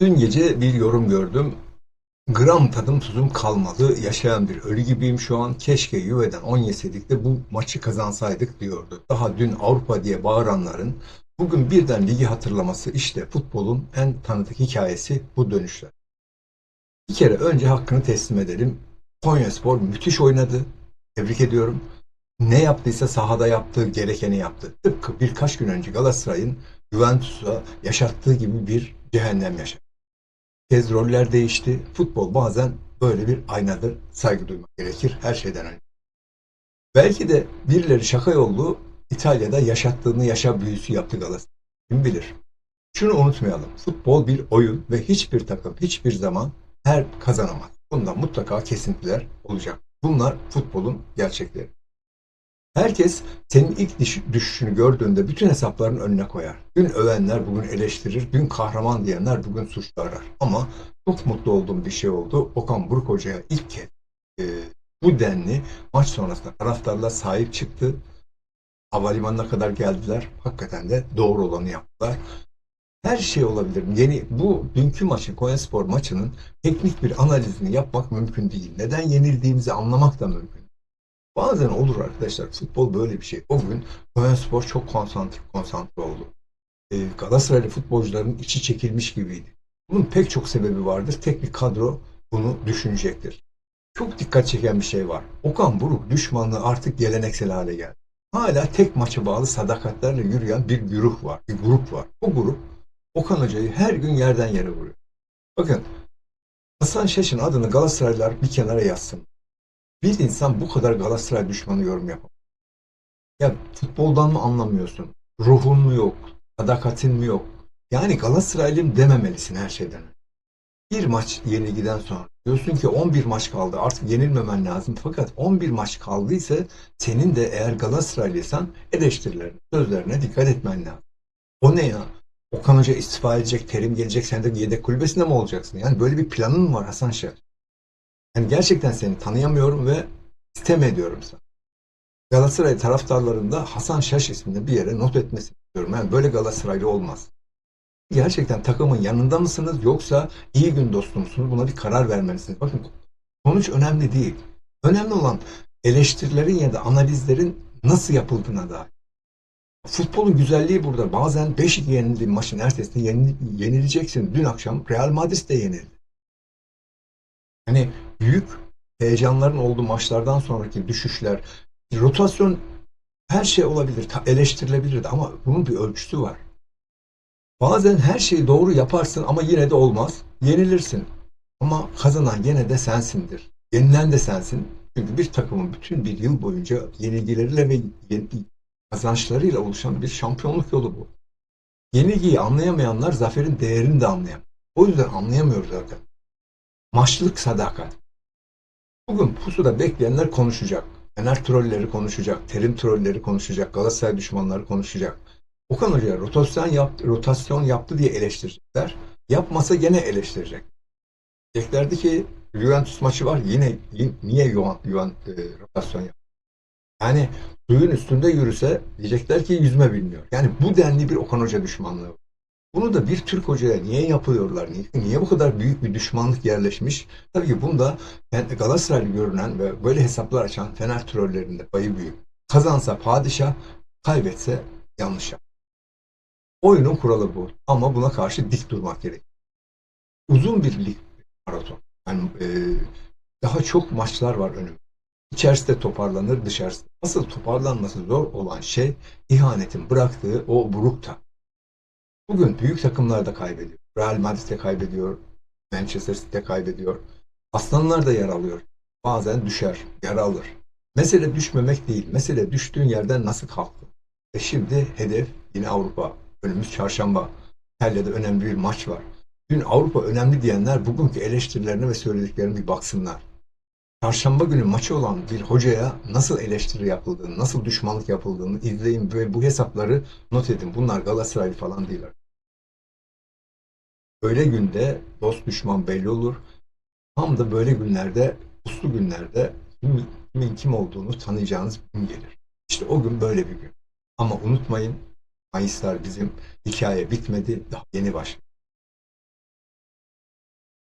Dün gece bir yorum gördüm. Gram tadım tuzum kalmadı. Yaşayan bir ölü gibiyim şu an. Keşke Juve'den 10 yeseydik de bu maçı kazansaydık diyordu. Daha dün Avrupa diye bağıranların bugün birden ligi hatırlaması işte futbolun en tanıdık hikayesi bu dönüşler. Bir kere önce hakkını teslim edelim. Konyaspor müthiş oynadı. Tebrik ediyorum. Ne yaptıysa sahada yaptığı gerekeni yaptı. Tıpkı birkaç gün önce Galatasaray'ın Juventus'a yaşattığı gibi bir cehennem yaşadı. Kez roller değişti. Futbol bazen böyle bir aynadır. Saygı duymak gerekir her şeyden önce. Belki de birileri şaka yollu İtalya'da yaşattığını yaşa büyüsü yaptı Galatasaray. Kim bilir. Şunu unutmayalım. Futbol bir oyun ve hiçbir takım hiçbir zaman her kazanamaz. Bundan mutlaka kesintiler olacak. Bunlar futbolun gerçekleri. Herkes senin ilk düş- düşüşünü gördüğünde bütün hesapların önüne koyar. Dün övenler bugün eleştirir, dün kahraman diyenler bugün suçlu arar. Ama çok mutlu olduğum bir şey oldu. Okan Buruk Hoca'ya ilk kez e, bu denli maç sonrasında taraftarlar sahip çıktı. Havalimanına kadar geldiler. Hakikaten de doğru olanı yaptılar. Her şey olabilir. Yeni bu dünkü maçın Konyaspor maçının teknik bir analizini yapmak mümkün değil. Neden yenildiğimizi anlamak da mümkün. Bazen olur arkadaşlar. Futbol böyle bir şey. O gün Konyaspor çok konsantre, konsantre oldu. Ee, Galatasaraylı futbolcuların içi çekilmiş gibiydi. Bunun pek çok sebebi vardır. Teknik kadro bunu düşünecektir. Çok dikkat çeken bir şey var. Okan Buruk düşmanlığı artık geleneksel hale geldi. Hala tek maça bağlı sadakatlerle yürüyen bir güruh var. Bir grup var. O grup Okan Hoca'yı her gün yerden yere vuruyor. Bakın Hasan Şaş'ın adını Galatasaraylılar bir kenara yazsın. Bir insan bu kadar Galatasaray düşmanı yorum yapamaz. Ya futboldan mı anlamıyorsun? Ruhun mu yok? Sadakatin mi yok? Yani Galatasaraylıyım dememelisin her şeyden. Bir maç yenilgiden sonra diyorsun ki 11 maç kaldı artık yenilmemen lazım. Fakat 11 maç kaldıysa senin de eğer Galatasaraylıysan eleştirilerine, sözlerine dikkat etmen lazım. O ne ya? Okan Hoca istifa edecek, terim gelecek, sen de yedek kulübesinde mi olacaksın? Yani böyle bir planın mı var Hasan Şah? Yani gerçekten seni tanıyamıyorum ve sitem ediyorum sana. Galatasaray taraftarlarında Hasan Şaş ismini bir yere not etmesini istiyorum. Yani böyle Galatasaraylı olmaz. Gerçekten takımın yanında mısınız yoksa iyi gün dostu musunuz? Buna bir karar vermelisiniz. Bakın sonuç önemli değil. Önemli olan eleştirilerin ya da analizlerin nasıl yapıldığına dair. Futbolun güzelliği burada. Bazen 5-2 yenildiğin maçın ertesinde yenil- yenileceksin. Dün akşam Real Madrid de yenildi. Hani büyük heyecanların olduğu maçlardan sonraki düşüşler, rotasyon her şey olabilir, ta- eleştirilebilir de ama bunun bir ölçüsü var. Bazen her şeyi doğru yaparsın ama yine de olmaz. Yenilirsin. Ama kazanan gene de sensindir. Yenilen de sensin. Çünkü bir takımın bütün bir yıl boyunca yenilgileriyle ve kazançlarıyla oluşan bir şampiyonluk yolu bu. Yenilgiyi anlayamayanlar zaferin değerini de anlayamıyor. O yüzden anlayamıyoruz zaten. Maçlık sadakat. Bugün pusuda bekleyenler konuşacak. Fener trolleri konuşacak. Terim trolleri konuşacak. Galatasaray düşmanları konuşacak. Okan Hoca rotasyon, yaptı, rotasyon yaptı diye eleştirecekler. Yapmasa gene eleştirecek. Diyeceklerdi ki Juventus maçı var yine, yine niye Juven, Juven, e, rotasyon yaptı? Yani suyun üstünde yürüse diyecekler ki yüzme bilmiyor. Yani bu denli bir Okan Hoca düşmanlığı. var. Bunu da bir Türk hocaya niye yapıyorlar? Niye, bu kadar büyük bir düşmanlık yerleşmiş? Tabii ki bunda Galatasaraylı görünen ve böyle hesaplar açan Fener trollerinde payı büyük. Kazansa padişah, kaybetse yanlış yap. Oyunun kuralı bu. Ama buna karşı dik durmak gerek. Uzun bir lig maraton. Yani e, daha çok maçlar var önümüzde. İçerisi de toparlanır, dışarısı. Asıl toparlanması zor olan şey ihanetin bıraktığı o burukta. Bugün büyük takımlar da kaybediyor. Real Madrid de kaybediyor. Manchester City de kaybediyor. Aslanlar da yer alıyor. Bazen düşer, yer alır. Mesele düşmemek değil. Mesele düştüğün yerden nasıl kalktın. E şimdi hedef yine Avrupa. Önümüz çarşamba. İtalya'da önemli bir maç var. Dün Avrupa önemli diyenler bugünkü eleştirilerine ve söylediklerine bir baksınlar. Çarşamba günü maçı olan bir hocaya nasıl eleştiri yapıldığını, nasıl düşmanlık yapıldığını izleyin ve bu hesapları not edin. Bunlar Galatasaraylı falan değiller. Böyle günde dost düşman belli olur. Tam da böyle günlerde, uslu günlerde kimin, kimin kim olduğunu tanıyacağınız gün gelir. İşte o gün böyle bir gün. Ama unutmayın Mayıslar bizim hikaye bitmedi, daha yeni başladı.